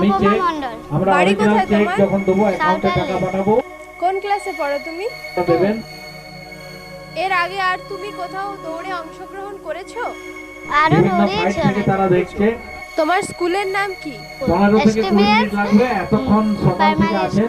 আমি চেক আমরা বাড়ি অরিজিনাল কোথায় চেক তোমার? যখন দেবো অ্যাকাউন্টে টাকা পাঠাবো। কোন ক্লাসে পড়ো তুমি? দেবেন। এর আগে আর তুমি কোথাও দৌড়ে অংশগ্রহণ করেছ? আরও তারা দেখছে। তোমার স্কুলের নাম কি? পনেরো থেকে কুড়ি মিনিট লাগবে এতক্ষণ সকাল থেকে আছেন।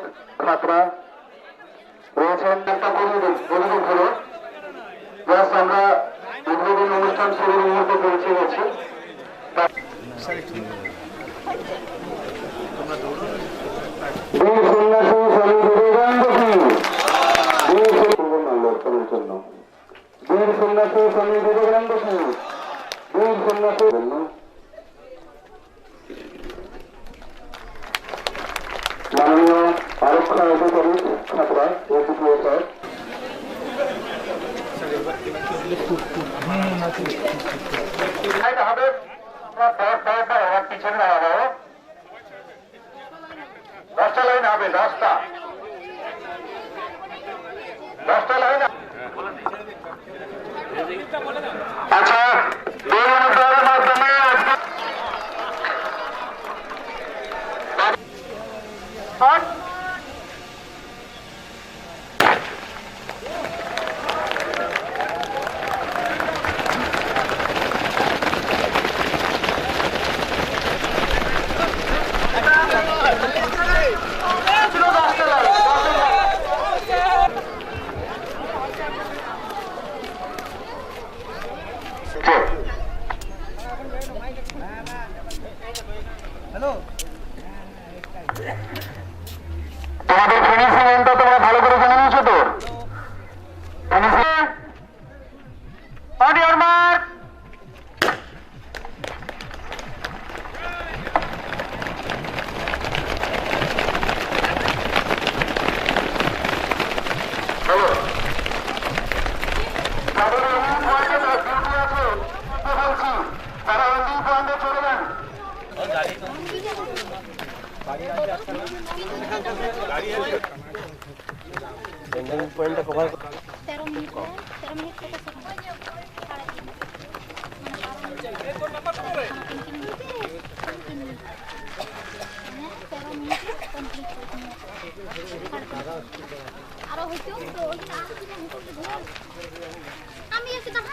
সন্ন্যাসী স্বামী বিবেকানন্দ বীর সন্ন্যাসীর জন্য। মাননীয় আরক্ষা অধিকারী খাতড়া এসিপিও স্যার দশটা লাইন হবে দশটা তাদের এমন পয়েন্টে ডিউটি আছে বলছি তারা থেকে আরও হইতেও তো আমি এসে তাহলে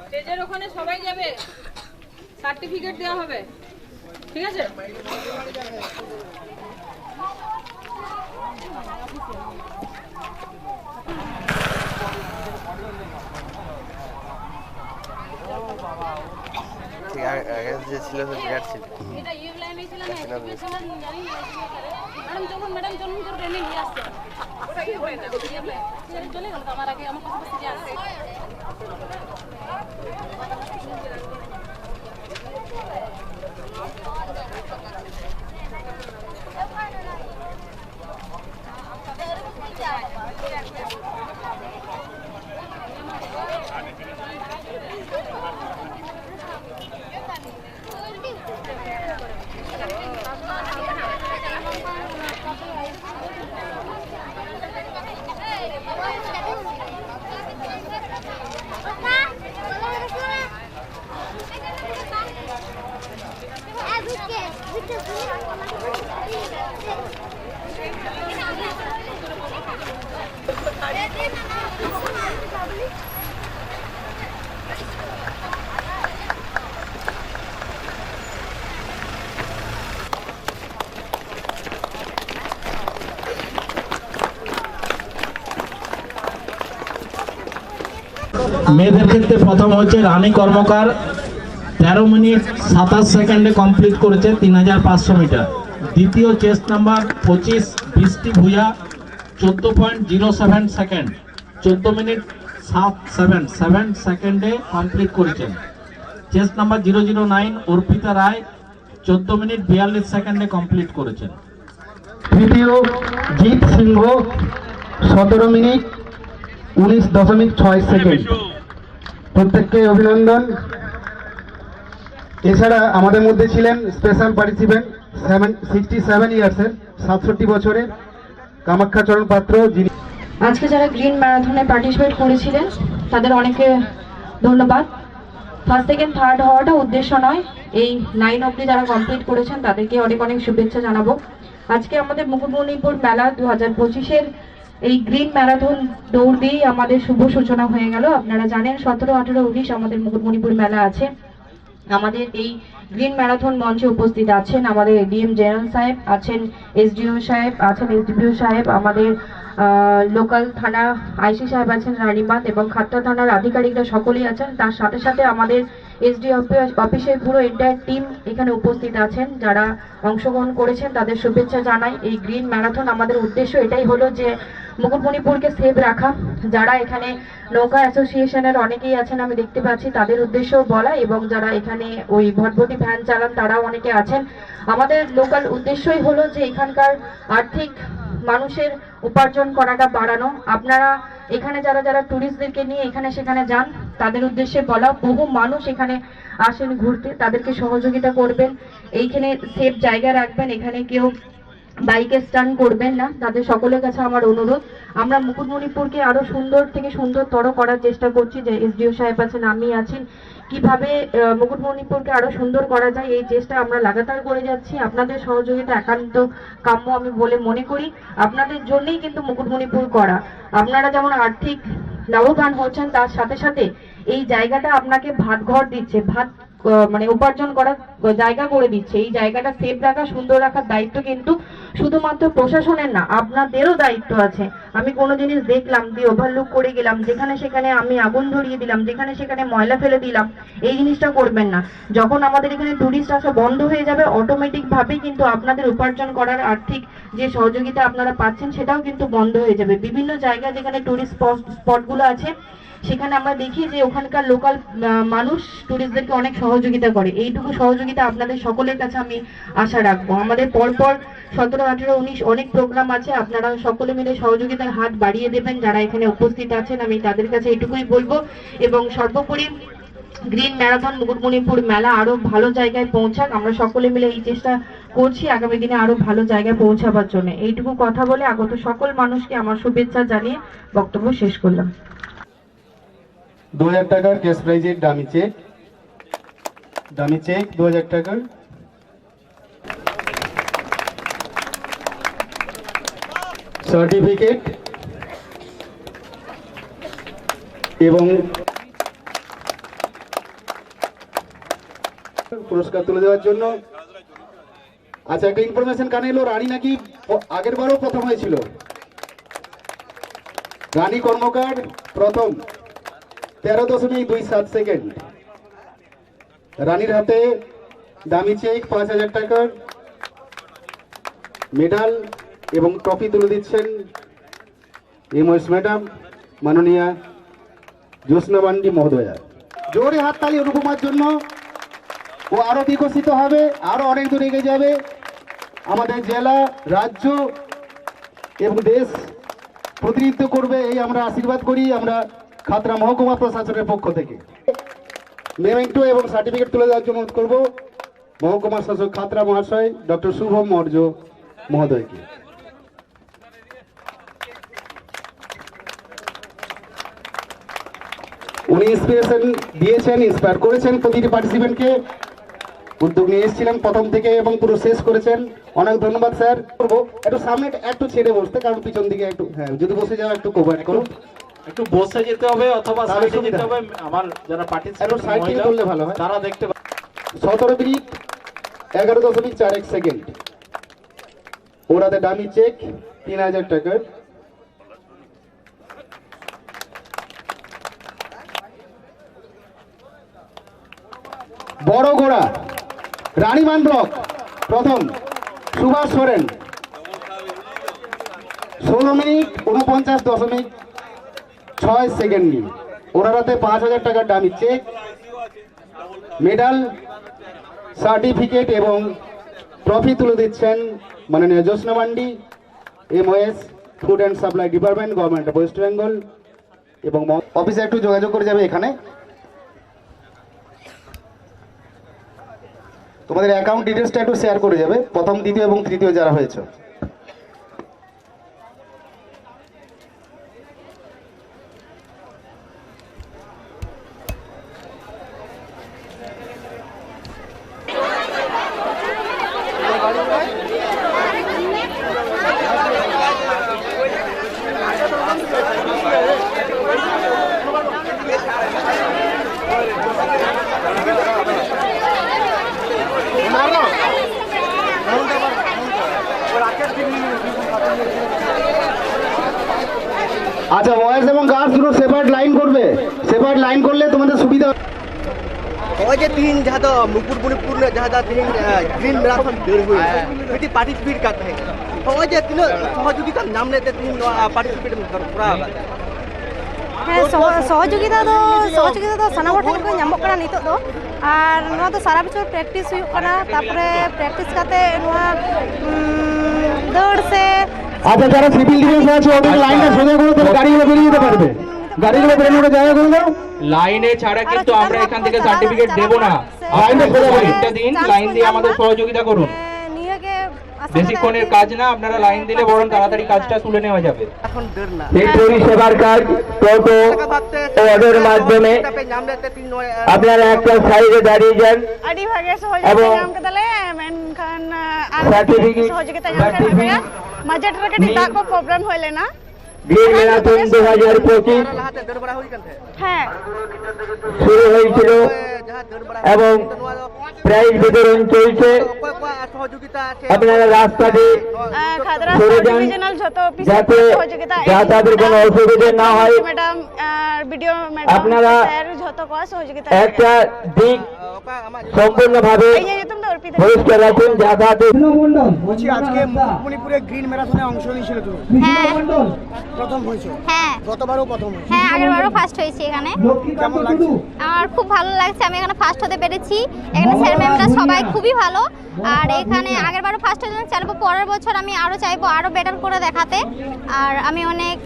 স্টেজের ওখানে সবাই যাবে সার্টিফিকেট দেওয়া হবে ঠিক আছে? যে ছিল সে বিরাট ছিল এটা ইউ লাইনে ছিল না ম্যাডাম চলুন ম্যাডাম চলুন করে নিয়ে আসছে Thank you. মেয়েদের ক্ষেত্রে প্রথম হচ্ছে রানী কর্মকার। তেরো মিনিট সাতাশ সেকেন্ডে কমপ্লিট করেছে তিন হাজার পাঁচশো মিটার। দ্বিতীয় চেস্ট নাম্বার পঁচিশ বৃষ্টি ভূয়া চোদ্দ পয়েন্ট জিরো সেভেন সেকেন্ড চোদ্দ মিনিট সাত সেভেন সেভেন সেকেন্ডে কমপ্লিট করেছেন। Chest number zero zero nine Arpita Roy, চোদ্দ মিনিট বিয়াল্লিশ সেকেন্ডে কমপ্লিট করেছেন। তৃতীয় জিৎ সিংহ, সতেরো মিনিট উনিশ দশমিক ছয় সেকেন্ড। প্রত্যেককে অভিনন্দন। এছাড়া আমাদের মধ্যে ছিলেন special participant seven sixty seven ইয়ার্সের সাতষট্টি বছরের কামাখ্যাচরণ পাত্র যিনি আজকে যারা গ্রিন ম্যারাথনে পার্টিসিপেট করেছিলেন তাদের অনেকে ধন্যবাদ। ফার্স্ট সেকেন্ড থার্ড হওয়াটা উদ্দেশ্য নয়। এই নাইন অবধি যারা কমপ্লিট করেছেন তাদেরকে অনেক অনেক শুভেচ্ছা জানাব। আজকে আমাদের মুকুটমণিপুর মেলা দু হাজার পঁচিশের এই গ্রিন ম্যারাথন দৌড় দিয়েই আমাদের শুভ সূচনা হয়ে গেল। আপনারা জানেন, সতেরো, আঠেরো, উনিশ আমাদের মুকুটমণিপুর মেলা আছে। আমাদের এই গ্রিন ম্যারাথন মঞ্চে উপস্থিত আছেন আমাদের এডিএম জেনারেল সাহেব, আছেন এসডিও সাহেব, আছেন এসডিপিও সাহেব, আমাদের লোকাল থানা আইসি সাহেব আছেন রানীবাঁধ এবং খাট্টা থানার আধিকারিকরা সকলেই আছেন। তার সাথে সাথে আমাদের এসডি অফিসের পুরো এন্টায়ার টিম এখানে উপস্থিত আছেন। যারা অংশগ্রহণ করেছেন, তাদের শুভেচ্ছা জানাই। এই গ্রিন ম্যারাথন আমাদের উদ্দেশ্য এটাই হলো যে, মুকুটমণিপুরকে সেভ রাখা। যারা এখানে নৌকা অ্যাসোসিয়েশনের অনেকেই আছেন, আমি দেখতে পাচ্ছি, তাদের উদ্দেশ্যও বলা এবং যারা এখানে ওই ভটভটি ভ্যান চালান, তারাও অনেকে আছেন। আমাদের লোকাল উদ্দেশ্যই হলো যে, এখানকার আর্থিক মানুষের উপার্জন করাটা বাড়ানো। আপনারা এখানে যারা যারা ট্যুরিস্টদেরকে নিয়ে এখানে সেখানে যান, তাদের উদ্দেশ্যে বলা, বহু মানুষ এখানে আসেন ঘুরতে, তাদেরকে সহযোগিতা করবেন। এইখানে সেফ জায়গা রাখবেন, এখানে কেউ বাইকে স্টান করবেন না, তাদের সকলের কাছে আমার অনুরোধ। আমরা মুকুটমণিপুরকে আরও সুন্দর থেকে সুন্দরতর করার চেষ্টা করছি যে এসডিও সাহেব আছেন, আমি আছেন কীভাবে মুকুটমণিপুরকে আরও সুন্দর করা যায়, এই চেষ্টা আমরা লাগাতার করে যাচ্ছি। আপনাদের সহযোগিতা একান্ত কাম্য, আমি বলে মনে করি। আপনাদের জন্যই কিন্তু মুকুটমণিপুর করা। আপনারা যেমন আর্থিক লাভবান হচ্ছেন, তার সাথে সাথে এই জায়গাটা আপনাকে ভাত ঘর দিচ্ছে। ভাত মানে উপার্জন করার জায়গা করে দিচ্ছে। এই জায়গাটা সেফ রাখা, সুন্দর রাখার দায়িত্ব কিন্তু শুধুমাত্র প্রশাসনের না, আপনাদেরও দায়িত্ব আছে। আমি কোনো জিনিস দেখলাম, দিয়ে ওভারলুক করে গেলাম, যেখানে সেখানে আমি আগুন ধরিয়ে দিলাম, যেখানে সেখানে ময়লা ফেলে দিলাম, এই জিনিসটা করবেন না। যখন আমাদের এখানে টুরিস্ট আসা বন্ধ হয়ে যাবে অটোমেটিক ভাবে কিন্তু আপনাদের উপার্জন করার আর্থিক যে সহযোগিতা আপনারা পাচ্ছেন, সেটাও কিন্তু বন্ধ হয়ে যাবে। বিভিন্ন জায়গা যেখানে টুরিস্ট স্পটগুলো আছে সেখানে আমরা দেখি যে ওখানকার লোকাল মানুষ টুরিস্টদেরকে অনেক সহযোগিতা করে। এইটুকু সহযোগিতা আপনাদের সকলের কাছে আমি আশা রাখব। আমাদের পরপর সতেরো, আঠেরো, উনিশ অনেক প্রোগ্রাম আছে। আপনারা সকলে মিলে সহযোগিতার হাত বাড়িয়ে দেবেন। যারা এখানে উপস্থিত আছেন, আমি তাদের কাছে এটুকুই বলব। এবং সর্বোপরি গ্রিন ম্যারাথন মুকুটমণিপুর মেলা আরও ভালো জায়গায় পৌঁছাক। আমরা সকলে মিলে এই চেষ্টা করছি আগামী দিনে আরও ভালো জায়গায় পৌঁছাবার জন্য। এইটুকু কথা বলে আগত সকল মানুষকে আমার শুভেচ্ছা জানিয়ে বক্তব্য শেষ করলাম। দু হাজার টাকার ক্যাশ প্রাইজের ডামি চেক ডামি চেক দু হাজার টাকার। সার্টিফিকেট এবং পুরস্কার তুলে দেওয়ার জন্য। আচ্ছা একটা ইনফরমেশন কানে এলো, রানী নাকি আগের বারও প্রথম হয়েছিল? রানী কর্মকার প্রথম। তেরো দশমিক দুই সাত সেকেন্ড। রানীর হাতে দামি চেক, পাঁচ হাজার টাকার মেডাল এবং ট্রফি তুলে দিচ্ছেন এমএস ম্যাডাম মাননীয়া জ্যোৎস্না বান্ডি মহোদয়া। জোরে হাততালি অনুপমার জন্য ও আরও বিকশিত হবে, আরও অনেক দূর এগিয়ে যাবে আমাদের জেলা, রাজ্য এবং দেশ প্রতিনিধিত্ব করবে, এই আমরা আশীর্বাদ করি, আমরা খাতরা মহকুমা প্রশাসনের পক্ষ থেকে। মেমেন্টো এবং সার্টিফিকেট তুলে দেওয়ার জন্য করব। মহকুমা শাসক খাতরা মহাশয়, ডক্টর শুভম মৌর্য মহোদয়কে। উনি ইন্সপিরেশন দিয়েছেন ইন্সপায়ার করেছেন প্রতিটি পার্টিসিপেন্টকে উদ্যোগ নিয়ে এসেছিলেন প্রথম থেকে এবং পুরো শেষ করেছেন। অনেক ধন্যবাদ, স্যার। করব। একটু সামনে একটু ছেড়ে বসতে, কারণ পিছন দিকে একটু হ্যাঁ যদি বসে যাও একটু কোভার করুন। একটু বসে যেতে হবে অথবা সাইডে যেতে হবে। আমার যারা সাইডে করলে ভালো হয়। তারা দেখতে সেকেন্ড। ওরাতে চেক 3000 টাকার বড় ঘোড়া রানীমান ব্লক প্রথম সুভাষ সোরেন। ষোলো মিনিট উনপঞ্চাশ দশমিক ছয় সেকেন্ড নিয়ে ওনার হাতে পাঁচ হাজার টাকার দামি চেক মেডাল, সার্টিফিকেট এবং ট্রফি তুলে দিচ্ছেন মাননীয় Jyotsna Mandi, MOS, food and supply department, government of West Bengal এবং অফিসে একটু যোগাযোগ করে যাবে এখানে। তোমাদের অ্যাকাউন্ট ডিটেলসটা একটু শেয়ার করে যাবে। প্রথম, দ্বিতীয় এবং তৃতীয় যারা হয়েছে। আচ্ছা বয়েজ এবং গার্লস দুটো সেপারেট লাইন করবে। সেপারেট লাইন করলে তোমাদের সুবিধা ওই যে তিন जहाँ तो मुकुटपुरपुर में जहाँ जहाँ तीन ग्रीन मैराथन दौड़ हुई है बेटी पार्टिसिपेट करते हैं और যে তিন সহযোগী তার নাম নিতে তিন পার্টিসিপেট করা হ্যাঁ সহযোগিতা তো সহযোগিতা তো সানাম ঠান কো নামক কানা নিতো তো। আর নোয়া তো সারা বছর প্র্যাকটিস হুয়ুক কানা তারপরে প্র্যাকটিস কাতে নোয়া আচ্ছা যারা সিভিল ডিফেন্স আচ্ছা, আছে ওদের আচ্ছা। লাইনে সোজা করে তাহলে গাড়িগুলো বেরিয়ে যেতে পারবে। গাড়িগুলো বেরিয়ে বেরোনোর জায়গা করে দাও। লাইনে ছাড়া কিন্তু আমরা এখান থেকে সার্টিফিকেট দেব না। লাইনটা খোলা একটা দিন লাইন দিয়ে আমাদের সহযোগিতা করুন। বেশিক্ষণের কাজ না আপনারা লাইন দিলে বরং তাড়াতাড়ি কাজটা তুলে নেওয়া যাবে। এই পরিষেবার কাজ টোটো ওদের মাধ্যমে আপনারা একটা সাইডে দাঁড়িয়ে যান। এবং সার্টিফিকেট সহযোগিতা মাঝাটাকে ডাকো প্রবলেম হইলে না। গ্রিন ম্যারাথন দু হাজার পঁচিশ। হ্যাঁ। শুরু হয়েছিল এবং প্রাইজ বিতরণ চলছে। আপনারা রাস্তাটি সরে যান। যাতে যাতায়াতের কোনো অসুবিধা না হয়। আপনারা একটা দিক সম্পূর্ণভাবে পরিষ্কার রাখুন যাতায়াতের বলছি আজকে গ্রিন ম্যারাথনে অংশ নিয়েছিল তুমি হ্যাঁ। প্রথম হয়েছে। হ্যাঁ। গতবারও প্রথম হয়েছে। হ্যাঁ আগের বারও ফার্স্ট হয়েছি এখানে। কেমন লাগছে? আমার খুব ভালো লাগছে আমি এখানে ফার্স্ট হতে পেরেছি। এখানে স্যার ম্যামরা সবাই খুবই ভালো। আর এখানে আগের বারও ফার্স্ট হতে চাইব পরের বছর আমি আরও চাইব আরও বেটার করে দেখাতে। আর আমি অনেক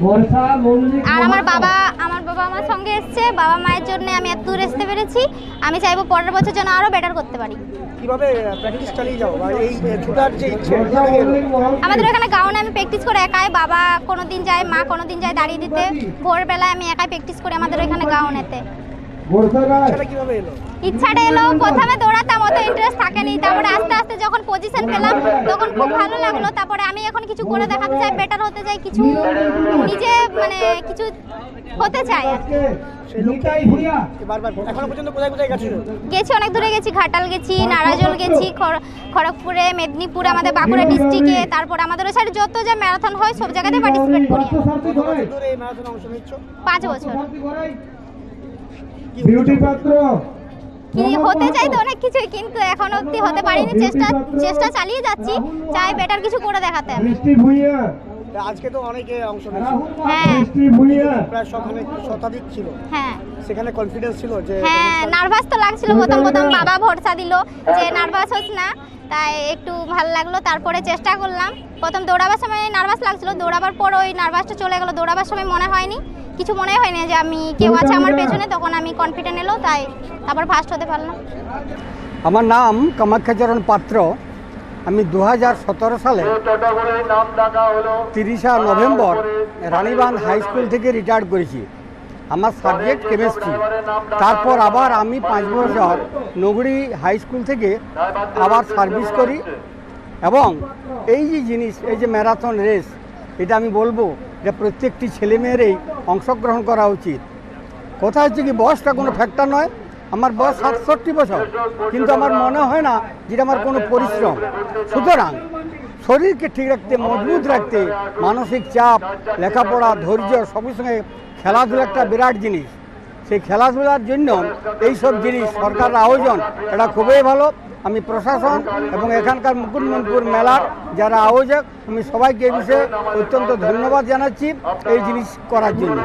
আর আমার বাবা আমার বাবা আমার সঙ্গে এসছে। বাবা মায়ের জন্য আমি এত দূর আসতে পেরেছি। আমি চাইব পরের বছর যেন আরও বেটার করতে পারি। কীভাবে প্র্যাকটিস চালিয়ে যাও? আর এই ছোটার যে ইচ্ছে? আমাদের এখানে গাউনে আমি প্র্যাকটিস করে একাই বাবা কোনো দিন যায় মা কোনো দিন যায় দাঁড়িয়ে দিতে। ভোরবেলায় আমি একাই প্র্যাকটিস করি আমাদের এখানে গাউনেতে কীভাবে এলো? ইচ্ছাটা এলো প্রথমে দৌড়াতাম অত ইন্টারেস্ট থাকেনি তারপরে আস্তে আস্তে যখন পজিশন পেলাম তখন খুব ভালো লাগল। তারপরে আমি এখন কিছু করে দেখাতে চাই বেটার হতে চাই কিছু নিজে মানে কিছু হতে চাই গেছো? গেছি অনেক দূরে গেছি ঘাটাল গেছি নারাজল গেছি খড়- খড়গপুরে মেদিনীপুরে আমাদের বাঁকুড়া ডিস্ট্রিক্টে তারপর আমাদের ওই সাইডে যত যা ম্যারাথন হয় সব জায়গাতে পার্টিসিপেট করি। পাঁচ বছর। কি পাত্র। কি হতে চাই তো অনেক কিছুই কিন্তু এখন অবধি হতে পারিনি। চেষ্টা চেষ্টা চালিয়ে যাচ্ছি। চাই বেটার কিছু করে দেখাতে। আমি আজকে তো অনেকে অংশ নিয়েছে। হ্যাঁ। প্রায় শতাধিক শতাধিক ছিল। হ্যাঁ। সেখানে কনফিডেন্স ছিল যে হ্যাঁ নার্ভাস তো লাগছিল প্রথম প্রথম বাবা ভরসা দিল যে নার্ভাস হোস না তাই একটু ভালো লাগল তারপরে চেষ্টা করলাম। প্রথম দৌড়াবার সময় নার্ভাস লাগছিল দৌড়াবার পর ওই নার্ভাসটা চলে গেলো। দৌড়াবার সময় মনে হয়নি কিছু মনে হয়নি যে আমি কেউ আছে আমার পেছনে তখন আমি কনফিডেন্ট এলো তাই তারপর ফার্স্ট হতে পারলাম। আমার নাম কামাখ্যাচরণ পাত্র। আমি দু হাজার সতেরো সালে তিরিশা নভেম্বর রানীবাঁধ হাই স্কুল থেকে রিটায়ার্ড করেছি। আমার সাবজেক্ট কেমিস্ট্রি তারপর আবার আমি পাঁচ বছর নগরী হাই স্কুল থেকে আবার সার্ভিস করি। এবং এই যে জিনিস, এই যে ম্যারাথন রেস এটা আমি বলব যে প্রত্যেকটি ছেলেমেয়েরই অংশগ্রহণ করা উচিত। কথা হচ্ছে কি, বয়সটা কোনো ফ্যাক্টর নয়। আমার বয়স সাতষট্টি বছর, কিন্তু আমার মনে হয় না যেটা আমার কোনো পরিশ্রম। সুতরাং শরীরকে ঠিক রাখতে, মজবুত রাখতে, মানসিক চাপ, লেখাপড়া, ধৈর্য সবই সঙ্গে খেলাধুলা একটা বিরাট জিনিস। সেই খেলাধুলার জন্য এই সব জিনিস সরকার আয়োজন, এটা খুবই ভালো। আমি প্রশাসন এবং এখানকার মুকুটমণিপুর মেলার যারা আয়োজক, আমি সবাইকে এই বিষয়ে অত্যন্ত ধন্যবাদ জানাচ্ছি এই জিনিস করার জন্য।